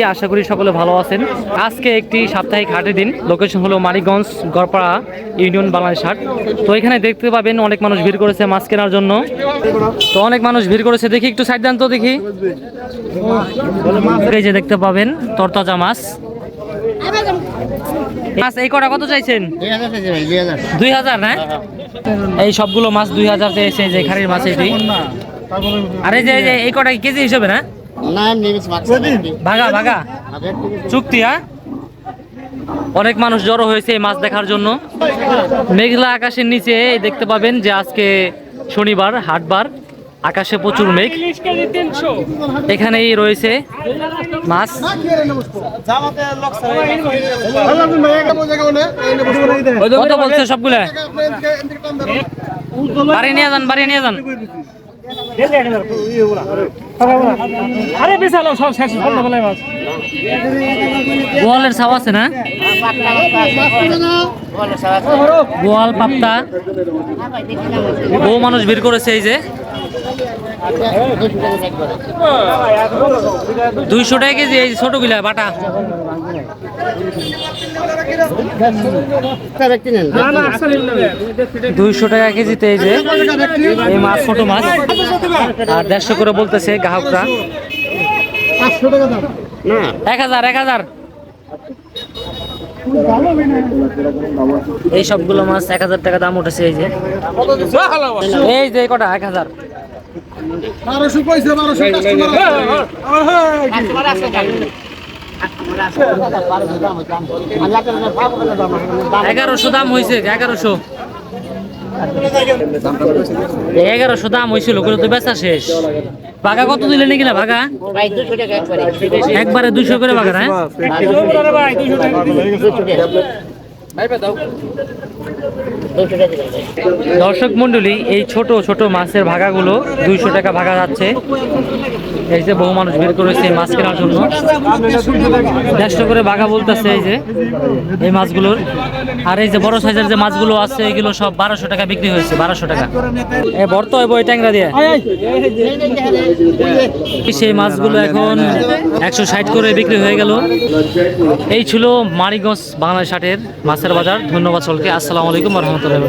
আশা করি সকলে ভালো আছেন। আজকে একটি সাপ্তাহিক হাটের দিন। লোকেশন হলো মানিকগঞ্জ, গড়পাড়া, ইউনিয়ন বাংলাদেশ হাট। তো এখানে দেখতে পাবেন অনেক মানুষ ভিড় করেছে মাছ কেনার জন্য। তো অনেক মানুষ ভিড় করেছে। দেখি একটু সাইড দেন দেখি। এই যে দেখতে পাবেন তরতাজা মাছ। মাছ এই কটা কত চাইছেন? দুই হাজার, না? এই সবগুলো মাছ দুই হাজার যে মাছ এটি। আর এই যে, এই কটা কেজি হিসেবে, না? ভাগা ভাগা। চুক্তি। হ্যাঁ? অনেক মানুষ জড়ো হয়েছে এই মাছ দেখার জন্য। মেঘলা আকাশের নিচে দেখতে পাবেন যে আজকে শনিবার হাটবার আকাশে প্রচুর মেঘ। এখানেই রয়েছে মাছ। কত বলছে সবগুলা? বাড়ি নিয়ে যান বাড়ি নিয়ে যান। আরে বিশাল সব শেষ বন্ধ মাছ গোয়ালের সাপ আছে না? গোয়াল পাপ্তা। বহু মানুষ ভিড় করেছে এই যে। দুইশো টাকা কেজি, এই ছোটগুলা বাটা। দুইশো টাকা কেজিতে এই যে, এই মাছ, ছোট মাছ। আর দেড়শো করে বলতেছে গ্রাহকরা। এক হাজার এক হাজার। এই সবগুলো মাছ এক হাজার টাকা দাম উঠেছে, এই যে। এই যে কটা, এক হাজার। বারোশো পয়সা বারোশো এগারোশো দাম হয়েছে এগারোশো। এগারোশো দাম হয়েছিল কোনো তো বেচা শেষ। বাঘা কত দিলে নাকি না বাঘা একবারে। দুশো করে দুইশো টাকা। দর্শক মন্ডলী এই ছোট ছোট মাছের ভাগাগুলো দুইশো টাকা ভাগা যাচ্ছে। এই যে বহু মানুষ বের করেছে এই মাছ কেনার জন্য। দেড়শো করে ভাগা বলতেছে এই যে, এই মাছগুলোর। আর এই যে বড় সাইজের যে মাছগুলো আছে, এগুলো সব বারোশো টাকা বিক্রি হয়েছে, বারোশো টাকা। এ বর্ত হইব, এই ট্যাংরা দিয়ে। সেই মাছগুলো এখন একশো ষাট করে বিক্রি হয়ে গেল। এই ছিল মানিকগঞ্জ বাংলাদেশ হাটের মাছের বাজার। ধন্যবাদ সকলকে। আসসালামু আলাইকুম রহমতুল্লাহ